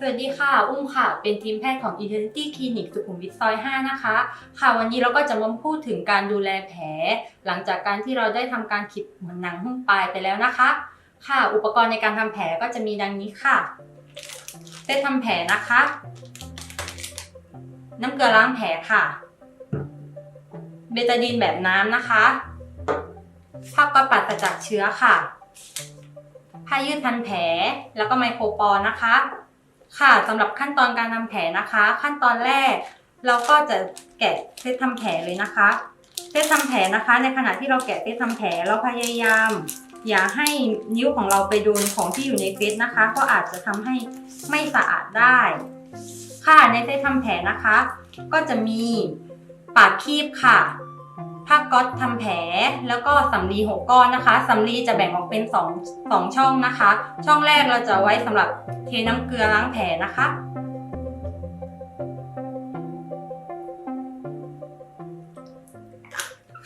สวัสดีค่ะ อุ้มค่ะ เป็นทีมแพทย์ของ Eternity Clinic สุขุมวิทซอย 5 นะคะ ค่ะ วันนี้เราก็จะมาพูดถึงการดูแลแผล หลังจากการที่เราได้ทำการขีดเหมือนหนังหุ้มปลายไปแล้วนะคะ ค่ะ อุปกรณ์ในการทำแผลก็จะมีดังนี้ค่ะเซตทำแผลนะคะ น้ำเกลือล้างแผลค่ะ เบตาดีนแบบน้ำนะคะ ผ้าก๊อปัดจากเชื้อค่ะ ผ้ายืดพันแผล แล้วก็ไมโครปอนนะคะ ค่ะสำหรับขั้นตอนการทำแผลนะคะ ขั้นตอนแรก เราก็จะแกะเซตทำแผลเลยนะคะเซตทำแผลนะคะ ในขณะที่เราแกะเซตทำแผลเราพยายาม อย่าให้นิ้วของเราไปโดนของที่อยู่ในเซตนะคะ ก็อาจจะทำให้ไม่สะอาดได้ ค่ะในเซตทำแผลนะคะ ก็จะมีปากคีบค่ะ ผ้าก๊อตทำแผลแล้วก็สำลีหกก้อนนะคะสำลีจะแบ่งออกเป็นสองสองช่องนะคะ ช่องแรกเราจะไว้สำหรับเทน้ำเกลือล้างแผลนะคะ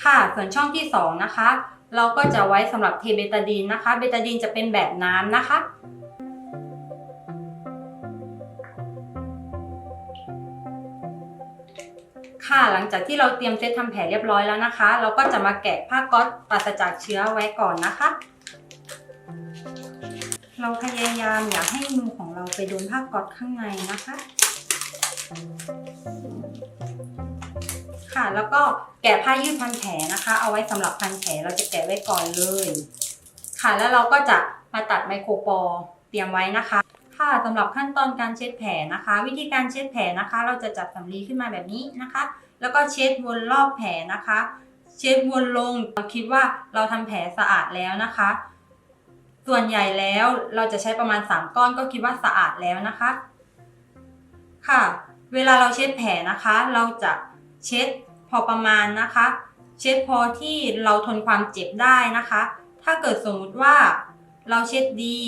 ค่ะส่วนช่องที่สองนะคะ เราก็จะไว้สำหรับเทเบตาดีนนะคะ เบตาดีนจะเป็นแบบน้ำนะคะ ค่ะหลังจากที่เราเตรียมเซตทำแผลเรียบร้อยแล้วนะคะ เราก็จะมาแกะผ้าก๊อตปราศจากเชื้อไว้ก่อนนะคะ เราพยายามอย่าให้มือของเราไปโดนผ้าก๊อตข้างในนะคะ ค่ะแล้วก็แกะผ้ายืดพันแผลนะคะ เอาไว้สำหรับพันแผลเราจะแกะไว้ก่อนเลย ค่ะแล้วเราก็จะมาตัดไมโครปอเตรียมไว้นะคะ ค่ะสำหรับขั้นตอนการเช็ดแผลนะคะ วิธีการเช็ดแผลนะคะ เราจะจับสำลีขึ้นมาแบบนี้นะคะ แล้วก็เช็ดวนรอบแผลนะคะ เช็ดวนลงเราคิดว่าเราทำแผลสะอาดแล้วนะคะ ส่วนใหญ่แล้วเราจะใช้ประมาณ 3 ก้อนก็คิดว่าสะอาดแล้วนะคะ ค่ะ เวลาเราเช็ดแผลนะคะ เราจะเช็ดพอประมาณนะคะ เช็ดพอที่เราทนความเจ็บได้นะคะ ถ้าเกิดสมมุติว่า เราเช็ดดี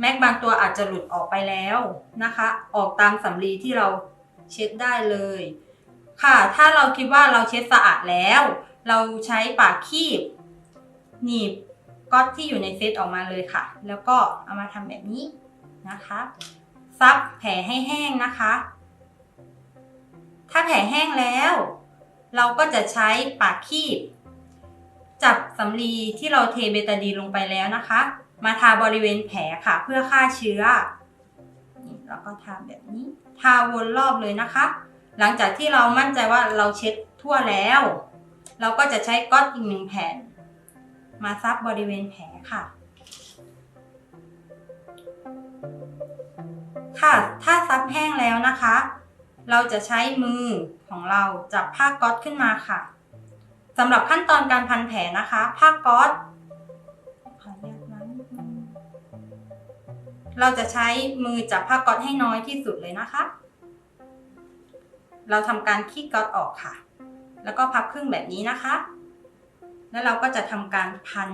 แม็กบางตัวอาจจะหลุดออกไปแล้วนะคะ ออกตามสำลีที่เราเช็ดได้เลย ค่ะ ถ้าเราคิดว่าเราเช็ดสะอาดแล้ว เราใช้ปากคีบ หนีบก๊อตที่อยู่ในเซตออกมาเลยค่ะ แล้วก็เอามาทำแบบนี้นะคะ ซับแผลให้แห้งนะคะ ถ้าแผลแห้งแล้ว เราก็จะใช้ปากคีบ จับสำลีที่เราเทเบตาดีลงไปแล้วนะคะ มาทาบริเวณแผลค่ะ เพื่อฆ่าเชื้อนี่แล้วก็ทาแบบนี้ ทาวนรอบเลยนะคะ หลังจากที่เรามั่นใจว่าเราเช็ดทั่วแล้ว เราก็จะใช้ก๊อตอีกหนึ่งแผ่น มาซับบริเวณแผลค่ะค่ะ ถ้าซับแห้งแล้วนะคะ เราจะใช้มือของเราจับผ้าก๊อตขึ้นมาค่ะสำหรับขั้นตอนการพันแผลนะคะ ผ้าก๊อต เราจะใช้มือจับผ้าก๊อตให้น้อยที่สุดเลยนะคะ เราทำการคีดก๊อตออกค่ะ แล้วก็พับครึ่งแบบนี้นะคะ แล้วเราก็จะทำการพัน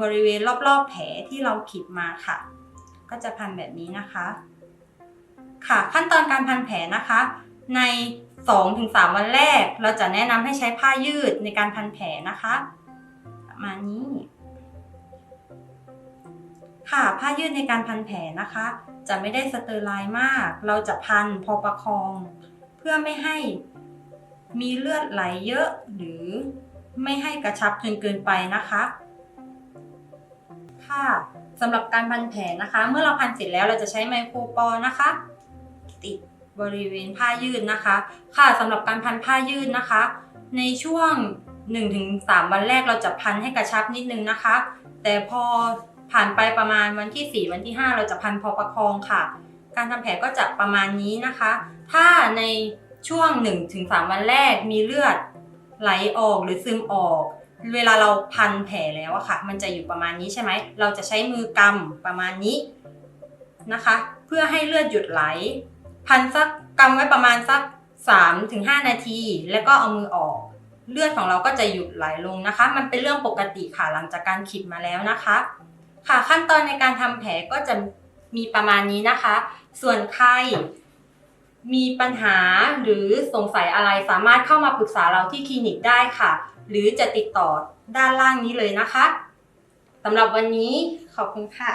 บริเวณรอบๆแผลที่เราขีดมาค่ะ ก็จะพันแบบนี้นะคะ ค่ะขั้นตอนการพันแผลนะคะ ใน 2-3 วันแรก เราจะแนะนำให้ใช้ผ้ายืดในการพันแผลนะคะ ประมาณนี้ ค่ะ ผ้ายืดในการพันแผลนะคะ จะไม่ได้สเตอร์ไลน์มาก เราจะพันพอประคอง เพื่อไม่ให้มีเลือดไหลเยอะ หรือไม่ให้กระชับจนเกินไปนะคะ ค่ะสำหรับการพันแผลนะคะ เมื่อเราพันเสร็จแล้วเราจะใช้ไมโครปอร์นะคะ ติดบริเวณผ้ายืดนะคะ ค่ะสำหรับการพันผ้ายืดนะคะ ในช่วง 1-3 วันแรกเราจะพันให้กระชับนิดนึงนะคะ แต่พอ ผ่านไปประมาณวันที่ 4 วันที่ 5 เราจะพันพอประคองค่ะ การทำแผลก็จะประมาณนี้นะคะ ถ้าในช่วง 1-3 วันแรกมีเลือดไหลออกหรือซึมออก เวลาเราพันแผลแล้วอะค่ะ มันจะอยู่ประมาณนี้ใช่ไหม เราจะใช้มือกำประมาณนี้นะคะ เพื่อให้เลือดหยุดไหล พันสักกำไว้ประมาณสัก 3-5 นาที แล้วก็เอามือออก เลือดของเราก็จะหยุดไหลลงนะคะ มันเป็นเรื่องปกติค่ะหลังจากการขีดมาแล้วนะคะ ค่ะขั้นตอนในการทำแผลก็จะมีประมาณนี้นะคะ ส่วนใครมีปัญหาหรือสงสัยอะไรสามารถเข้ามาปรึกษาเราที่คลินิกได้ค่ะ หรือจะติดต่อด้านล่างนี้เลยนะคะสำหรับวันนี้ขอบคุณค่ะ